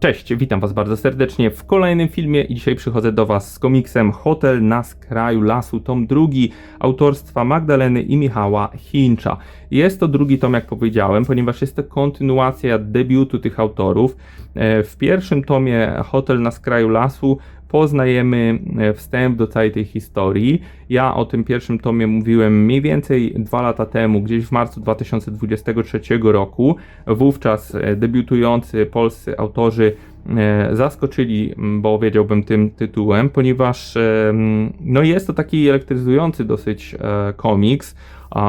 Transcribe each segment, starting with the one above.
Cześć, witam Was bardzo serdecznie w kolejnym filmie i dzisiaj przychodzę do Was z komiksem Hotel na skraju lasu, tom drugi autorstwa Magdaleny i Michała Hincza. Jest to drugi tom, jak powiedziałem, ponieważ jest to kontynuacja debiutu tych autorów. E, W pierwszym tomie Hotel na skraju lasu poznajemy e, wstęp do całej tej historii. Ja o tym pierwszym tomie mówiłem mniej więcej dwa lata temu, gdzieś w marcu 2023 roku. Wówczas e, debiutujący polscy autorzy e, zaskoczyli, bo wiedziałbym tym tytułem, ponieważ no jest to taki elektryzujący dosyć komiks.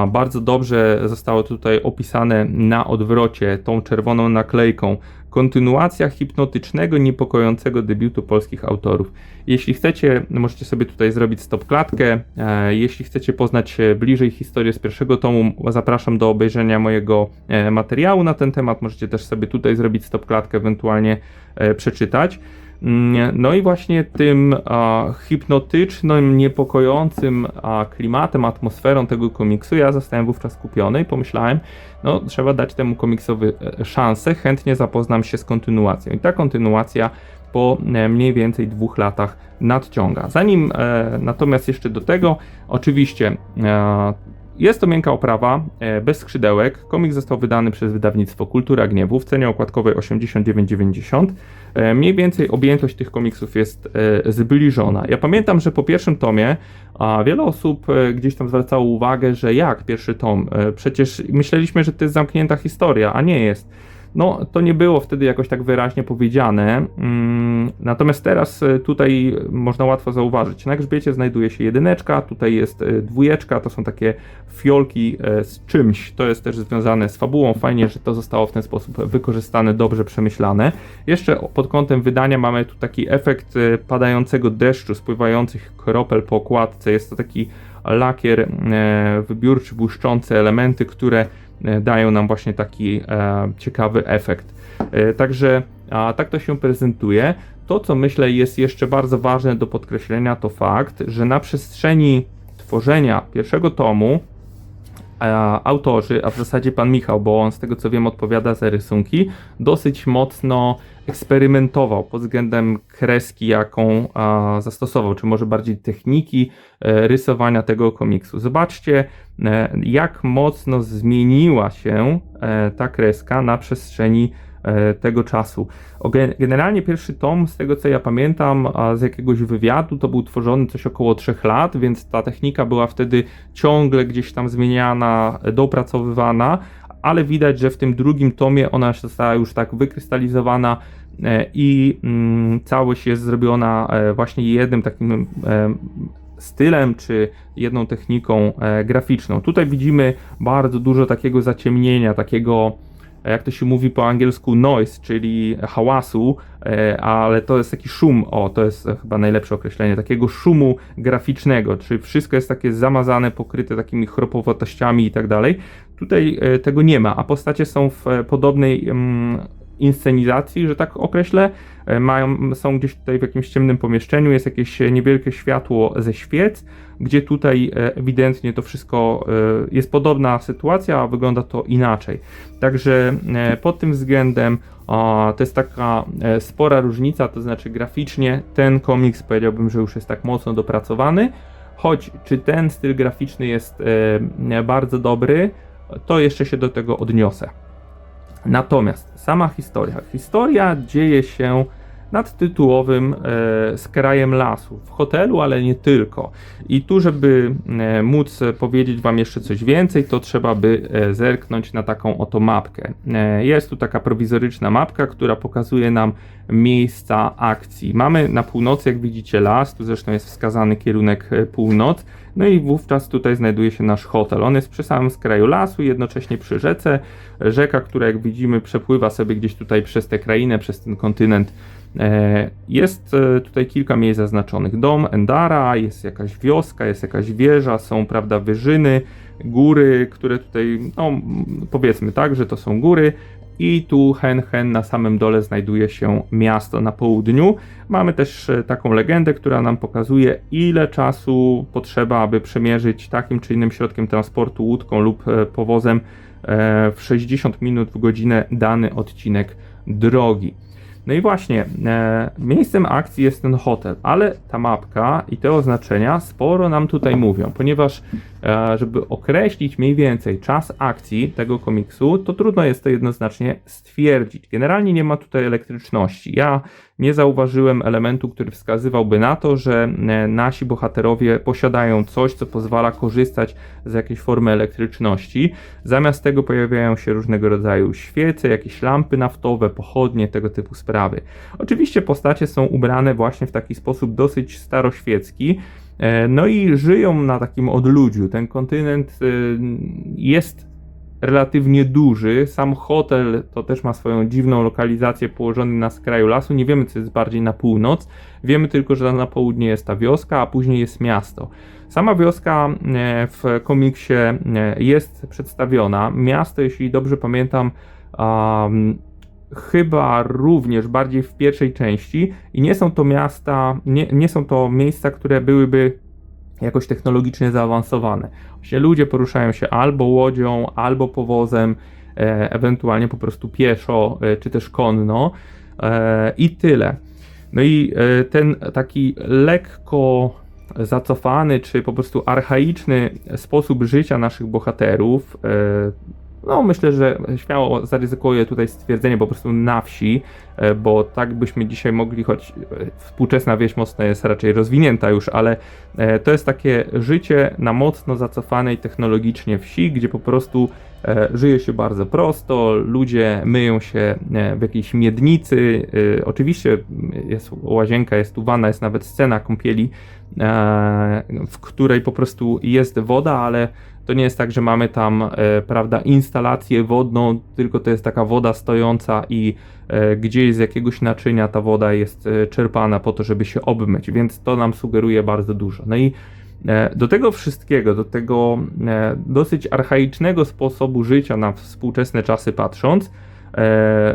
Bardzo dobrze zostało tutaj opisane na odwrocie tą czerwoną naklejką kontynuacja hipnotycznego, niepokojącego debiutu polskich autorów. Jeśli chcecie, możecie sobie tutaj zrobić stop klatkę. E, jeśli chcecie poznać bliżej historię z pierwszego tomu, zapraszam do obejrzenia mojego e, materiału na ten temat. Możecie też sobie tutaj zrobić stop klatkę, ewentualnie e, przeczytać. No i właśnie tym a, hipnotycznym, niepokojącym a, klimatem, atmosferą tego komiksu ja zostałem wówczas kupiony i pomyślałem, no trzeba dać temu komiksowi e, szansę, chętnie zapoznam się z kontynuacją. I ta kontynuacja po e, mniej więcej dwóch latach nadciąga. Zanim e, natomiast jeszcze do tego, oczywiście e, jest to miękka oprawa, e, bez skrzydełek. Komik został wydany przez wydawnictwo Kultura Gniewu w cenie okładkowej 89,90. E, Mniej więcej objętość tych komiksów jest e, zbliżona. Ja pamiętam, że po pierwszym tomie a wiele osób gdzieś tam zwracało uwagę, że jak pierwszy tom? Przecież myśleliśmy, że to jest zamknięta historia, a nie jest. No, to nie było wtedy jakoś tak wyraźnie powiedziane. Mm, Natomiast teraz e, tutaj można łatwo zauważyć. Na grzbiecie znajduje się jedyneczka, tutaj jest e, dwójeczka, to są takie fiolki e, z czymś. To jest też związane z fabułą. Fajnie, że to zostało w ten sposób wykorzystane, dobrze przemyślane. Jeszcze pod kątem wydania mamy tu taki efekt padającego deszczu, spływających kropel po okładce. Jest to taki lakier wybiórczy, błyszczące elementy, które dają nam właśnie taki e, ciekawy efekt. E, także a, tak to się prezentuje. To, co myślę jest jeszcze bardzo ważne do podkreślenia, to fakt, że na przestrzeni tworzenia pierwszego tomu a, autorzy, a w zasadzie pan Michał, bo on z tego co wiem odpowiada za rysunki, dosyć mocno eksperymentował pod względem kreski, jaką a, zastosował, czy może bardziej techniki e, rysowania tego komiksu. Zobaczcie, e, jak mocno zmieniła się e, ta kreska na przestrzeni tego czasu. Generalnie pierwszy tom, z tego co ja pamiętam, z jakiegoś wywiadu, to był tworzony coś około 3 lat, więc ta technika była wtedy ciągle gdzieś tam zmieniana, e, dopracowywana, ale widać, że w tym drugim tomie ona została już tak wykrystalizowana e, i mm, całość jest zrobiona e, właśnie jednym takim e, stylem czy jedną techniką e, graficzną. Tutaj widzimy bardzo dużo takiego zaciemnienia, takiego jak to się mówi po angielsku noise, czyli hałasu, e, ale to jest taki szum, o to jest chyba najlepsze określenie, takiego szumu graficznego, czyli wszystko jest takie zamazane, pokryte takimi chropowatościami i tak dalej. Tutaj e, tego nie ma, a postacie są w e, podobnej mm, inscenizacji, że tak określę, E, mają, są gdzieś tutaj w jakimś ciemnym pomieszczeniu, jest jakieś niewielkie światło ze świec, gdzie tutaj e, ewidentnie to wszystko e, jest podobna sytuacja, a wygląda to inaczej. Także e, pod tym względem to jest taka e, spora różnica, to znaczy graficznie ten komiks powiedziałbym, że już jest tak mocno dopracowany, choć czy ten styl graficzny jest e, bardzo dobry, to jeszcze się do tego odniosę. Natomiast sama historia. Historia dzieje się nad tytułowym e, z krajem lasu, w hotelu, ale nie tylko. I tu, żeby e, móc powiedzieć Wam jeszcze coś więcej, to trzeba by e, zerknąć na taką oto mapkę. Jest tu taka prowizoryczna mapka, która pokazuje nam miejsca akcji. Mamy na północy, jak widzicie, las, tu zresztą jest wskazany kierunek północ. No i wówczas tutaj znajduje się nasz hotel. On jest przy samym skraju lasu, jednocześnie przy rzece. Rzeka, która jak widzimy przepływa sobie gdzieś tutaj przez tę krainę, przez ten kontynent. E, Jest e, tutaj kilka miejsc zaznaczonych. Dom Endara, jest jakaś wioska, jest jakaś wieża, są prawda wyżyny, góry, które tutaj, no powiedzmy tak, że to są góry. I tu Hen Hen na samym dole znajduje się miasto na południu. Mamy też e, taką legendę, która nam pokazuje, ile czasu potrzeba, aby przemierzyć takim czy innym środkiem transportu, łódką lub powozem w 60 minut w godzinę dany odcinek drogi. No i właśnie, e, miejscem akcji jest ten hotel, ale ta mapka i te oznaczenia sporo nam tutaj mówią, ponieważ żeby określić mniej więcej czas akcji tego komiksu, to trudno jest to jednoznacznie stwierdzić. Generalnie nie ma tutaj elektryczności. Ja nie zauważyłem elementu, który wskazywałby na to, że e, nasi bohaterowie posiadają coś, co pozwala korzystać z jakiejś formy elektryczności. Zamiast tego pojawiają się różnego rodzaju świece, jakieś lampy naftowe, pochodnie, tego typu sprawy. Oczywiście postacie są ubrane właśnie w taki sposób dosyć staroświecki. E, No i żyją na takim odludziu. Ten kontynent e, jest relatywnie duży. Sam hotel to też ma swoją dziwną lokalizację położony na skraju lasu. Nie wiemy, co jest bardziej na północ. Wiemy tylko, że na południe jest ta wioska, a później jest miasto. Sama wioska e, w komiksie jest przedstawiona. Miasto, jeśli dobrze pamiętam, um, chyba również bardziej w pierwszej części i nie są to miasta, nie, nie są to miejsca, które byłyby jakoś technologicznie zaawansowane. Właśnie ludzie poruszają się albo łodzią, albo powozem, e, ewentualnie po prostu pieszo, e, czy też konno e, i tyle. No i e, ten taki lekko zacofany, czy po prostu archaiczny sposób życia naszych bohaterów, e, no myślę, że śmiało zaryzykuję tutaj stwierdzenie po prostu na wsi, e, bo tak byśmy dzisiaj mogli, choć e, współczesna wieś mocno jest raczej rozwinięta już, ale e, to jest takie życie na mocno zacofanej technologicznie wsi, gdzie po prostu żyje się bardzo prosto, ludzie myją się w jakiejś miednicy, oczywiście jest łazienka, jest tu jest nawet scena kąpieli, w której po prostu jest woda, ale to nie jest tak, że mamy tam, e, prawda, instalację wodną, tylko to jest taka woda stojąca i e, gdzieś z jakiegoś naczynia ta woda jest e, czerpana po to, żeby się obmyć, więc to nam sugeruje bardzo dużo. No i e, do tego wszystkiego, do tego e, dosyć archaicznego sposobu życia na współczesne czasy patrząc,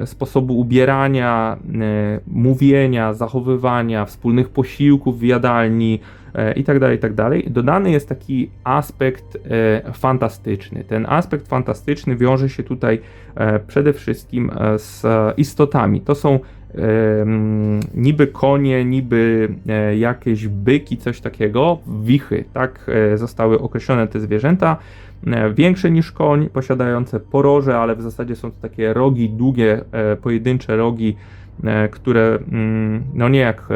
sposobu ubierania, e, mówienia, zachowywania, wspólnych posiłków w jadalni e, i tak tak. Dodany jest taki aspekt e, fantastyczny. Ten aspekt fantastyczny wiąże się tutaj e, przede wszystkim e, z istotami. To są e, niby konie, niby e, jakieś byki, coś takiego, wichy, tak e, zostały określone te zwierzęta e, większe niż koń, posiadające poroże, ale w zasadzie są to takie rogi, długie, pojedyncze rogi, które mm, no nie jak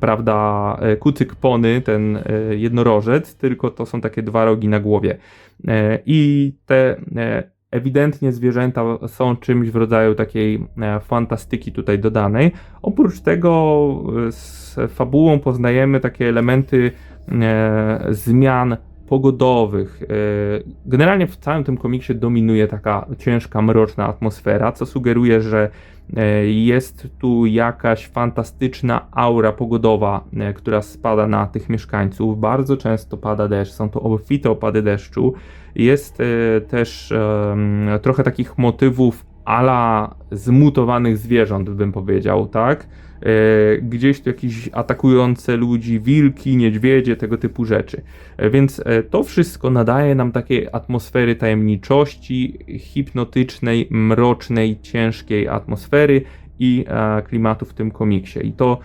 prawda kucyk pony, ten jednorożec, tylko to są takie dwa rogi na głowie. I te ewidentnie zwierzęta są czymś w rodzaju takiej e, fantastyki tutaj dodanej. Oprócz tego e, z fabułą poznajemy takie elementy e, zmian pogodowych. E, Generalnie w całym tym komiksie dominuje taka ciężka, mroczna atmosfera, co sugeruje, że e, jest tu jakaś fantastyczna aura pogodowa, e, która spada na tych mieszkańców. Bardzo często pada deszcz, są to obfite opady deszczu. Jest też trochę takich motywów ala zmutowanych zwierząt, bym powiedział, tak? E, Gdzieś tu jakieś atakujące ludzi, wilki, niedźwiedzie, tego typu rzeczy. E, Więc e, to wszystko nadaje nam takiej atmosfery tajemniczości, hipnotycznej, mrocznej, ciężkiej atmosfery i klimatu w tym komiksie. I to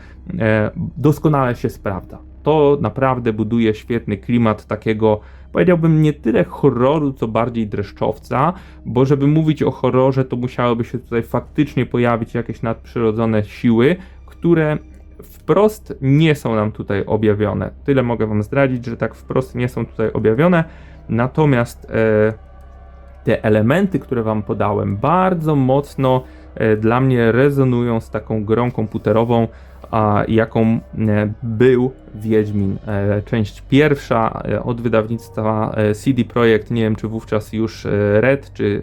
doskonale się sprawdza. To naprawdę buduje świetny klimat takiego, powiedziałbym, nie tyle horroru, co bardziej dreszczowca, bo żeby mówić o horrorze, to musiałyby się tutaj faktycznie pojawić jakieś nadprzyrodzone siły, które wprost nie są nam tutaj objawione. Tyle mogę Wam zdradzić, że tak wprost nie są tutaj objawione. Natomiast e, te elementy, które Wam podałem, bardzo mocno e, dla mnie rezonują z taką grą komputerową, a, jaką e, był Wiedźmin. E, część pierwsza e, od wydawnictwa CD Projekt, nie wiem czy wówczas już Red, czy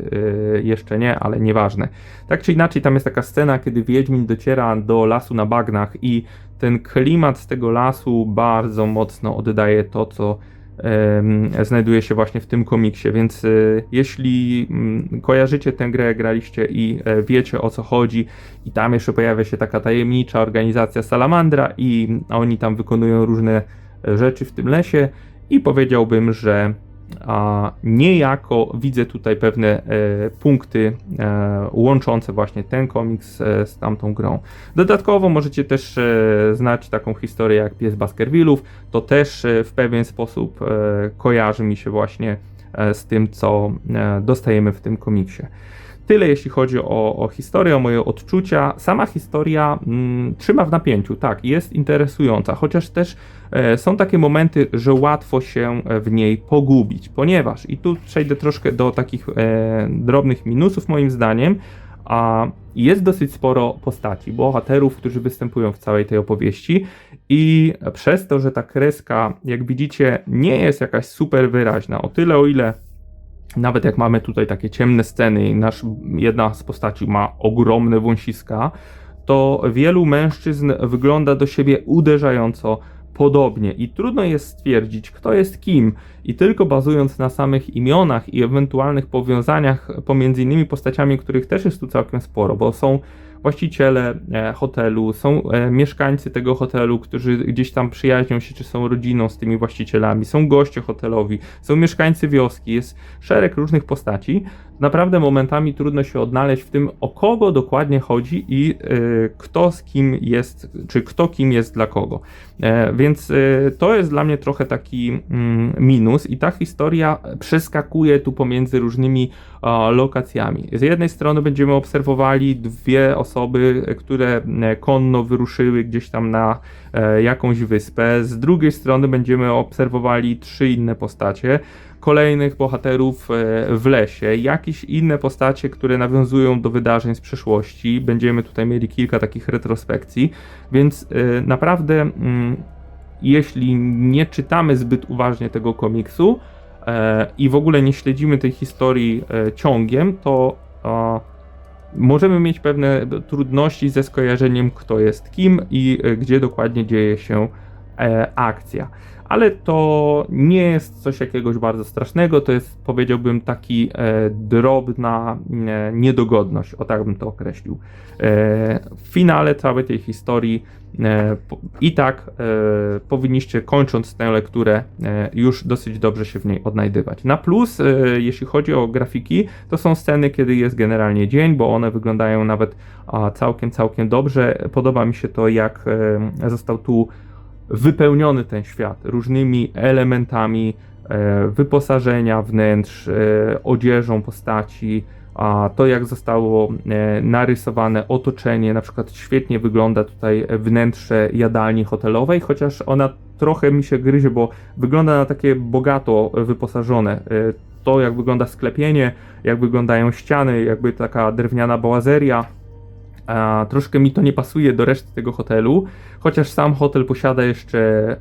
jeszcze nie, ale nieważne. Tak czy inaczej, tam jest taka scena, kiedy Wiedźmin dociera do lasu na bagnach i ten klimat z tego lasu bardzo mocno oddaje to, co znajduje się właśnie w tym komiksie, więc e, jeśli mm, kojarzycie tę grę, graliście i e, wiecie o co chodzi i tam jeszcze pojawia się taka tajemnicza organizacja Salamandra i oni tam wykonują różne rzeczy w tym lesie i powiedziałbym, że a niejako widzę tutaj pewne e, punkty e, łączące właśnie ten komiks e, z tamtą grą. Dodatkowo możecie też e, znać taką historię jak Pies Baskervillów, to też e, w pewien sposób e, kojarzy mi się właśnie z tym, co dostajemy w tym komiksie. Tyle jeśli chodzi o, o historię, o moje odczucia. Sama historia mm, trzyma w napięciu, tak, jest interesująca, chociaż też e, są takie momenty, że łatwo się w niej pogubić, ponieważ, i tu przejdę troszkę do takich e, drobnych minusów moim zdaniem, a jest dosyć sporo postaci, bohaterów, którzy występują w całej tej opowieści i przez to, że ta kreska, jak widzicie, nie jest jakaś super wyraźna, o tyle o ile nawet jak mamy tutaj takie ciemne sceny i nasz, jedna z postaci ma ogromne wąsiska, to wielu mężczyzn wygląda do siebie uderzająco podobnie i trudno jest stwierdzić, kto jest kim. I tylko bazując na samych imionach i ewentualnych powiązaniach pomiędzy innymi postaciami, których też jest tu całkiem sporo, bo są właściciele e, hotelu, są e, mieszkańcy tego hotelu, którzy gdzieś tam przyjaźnią się, czy są rodziną z tymi właścicielami, są goście hotelowi, są mieszkańcy wioski, jest szereg różnych postaci. Naprawdę momentami trudno się odnaleźć w tym, o kogo dokładnie chodzi i e, kto z kim jest, czy kto kim jest dla kogo. Więc to jest dla mnie trochę taki mm, minus i ta historia przeskakuje tu pomiędzy różnymi lokacjami. Z jednej strony będziemy obserwowali dwie osoby, które e, konno wyruszyły gdzieś tam na e, jakąś wyspę, z drugiej strony będziemy obserwowali trzy inne postacie, kolejnych bohaterów e, w lesie, jakieś inne postacie, które nawiązują do wydarzeń z przeszłości. Będziemy tutaj mieli kilka takich retrospekcji, więc naprawdę mm, jeśli nie czytamy zbyt uważnie tego komiksu, E, i w ogóle nie śledzimy tej historii e, ciągiem, to możemy mieć pewne trudności ze skojarzeniem, kto jest kim i e, gdzie dokładnie dzieje się akcja. Ale to nie jest coś jakiegoś bardzo strasznego, to jest powiedziałbym taki drobna niedogodność, o tak bym to określił. w finale całej tej historii E, I tak e, powinniście, kończąc tę lekturę, e, już dosyć dobrze się w niej odnajdywać. Na plus, jeśli chodzi o grafiki, to są sceny, kiedy jest generalnie dzień, bo one wyglądają nawet całkiem, całkiem dobrze. Podoba mi się to, jak został tu wypełniony ten świat różnymi elementami wyposażenia wnętrz, odzieżą postaci a to jak zostało e, narysowane otoczenie, na przykład świetnie wygląda tutaj wnętrze jadalni hotelowej, chociaż ona trochę mi się gryzie, bo wygląda na takie bogato wyposażone. E, to jak wygląda sklepienie, jak wyglądają ściany, jakby taka drewniana boazeria, a troszkę mi to nie pasuje do reszty tego hotelu, chociaż sam hotel posiada jeszcze e,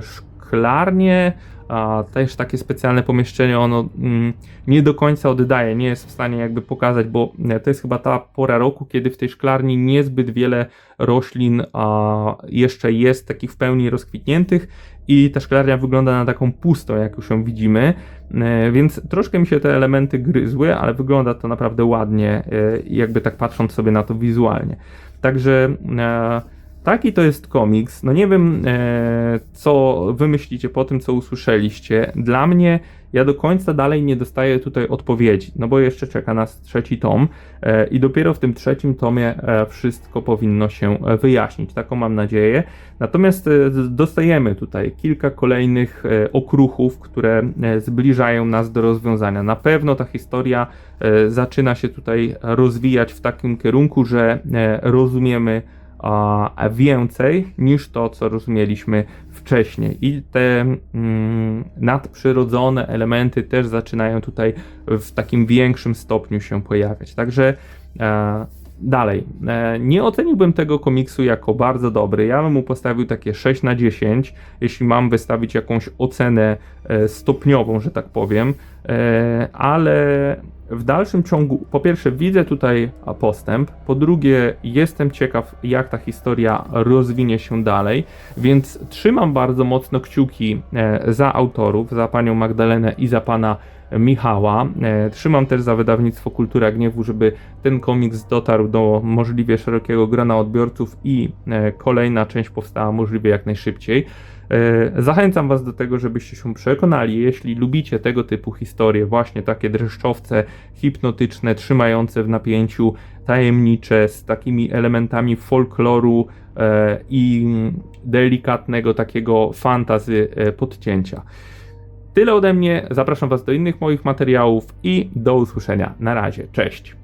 szklarnię, a też takie specjalne pomieszczenie ono mm, nie do końca oddaje, nie jest w stanie jakby pokazać, bo e, to jest chyba ta pora roku, kiedy w tej szklarni niezbyt wiele roślin a jeszcze jest takich w pełni rozkwitniętych i ta szklarnia wygląda na taką pustą, jak już ją widzimy, e, więc troszkę mi się te elementy gryzły, ale wygląda to naprawdę ładnie, e, jakby tak patrząc sobie na to wizualnie. Także Taki to jest komiks. No nie wiem, e, co wymyślicie po tym, co usłyszeliście. Dla mnie, ja do końca dalej nie dostaję tutaj odpowiedzi, no bo jeszcze czeka nas trzeci tom e, i dopiero w tym trzecim tomie e, wszystko powinno się wyjaśnić. Taką mam nadzieję. Natomiast e, dostajemy tutaj kilka kolejnych e, okruchów, które e, zbliżają nas do rozwiązania. Na pewno ta historia zaczyna się tutaj rozwijać w takim kierunku, że rozumiemy, a więcej niż to, co rozumieliśmy wcześniej. I te mm, nadprzyrodzone elementy też zaczynają tutaj w takim większym stopniu się pojawiać. Także e, dalej, e, nie oceniłbym tego komiksu jako bardzo dobry. Ja bym mu postawił takie 6 na 10, jeśli mam wystawić jakąś ocenę e, stopniową, że tak powiem, e, ale w dalszym ciągu, po pierwsze, widzę tutaj postęp, po drugie, jestem ciekaw, jak ta historia rozwinie się dalej, więc trzymam bardzo mocno kciuki za autorów, za panią Magdalenę i za pana Michała. E, trzymam też za wydawnictwo Kultura Gniewu, żeby ten komiks dotarł do możliwie szerokiego grona odbiorców i e, kolejna część powstała możliwie jak najszybciej. E, Zachęcam Was do tego, żebyście się przekonali, jeśli lubicie tego typu historie, właśnie takie dreszczowce, hipnotyczne, trzymające w napięciu, tajemnicze, z takimi elementami folkloru i delikatnego takiego fantazy podcięcia. Tyle ode mnie, zapraszam Was do innych moich materiałów i do usłyszenia. Na razie, cześć.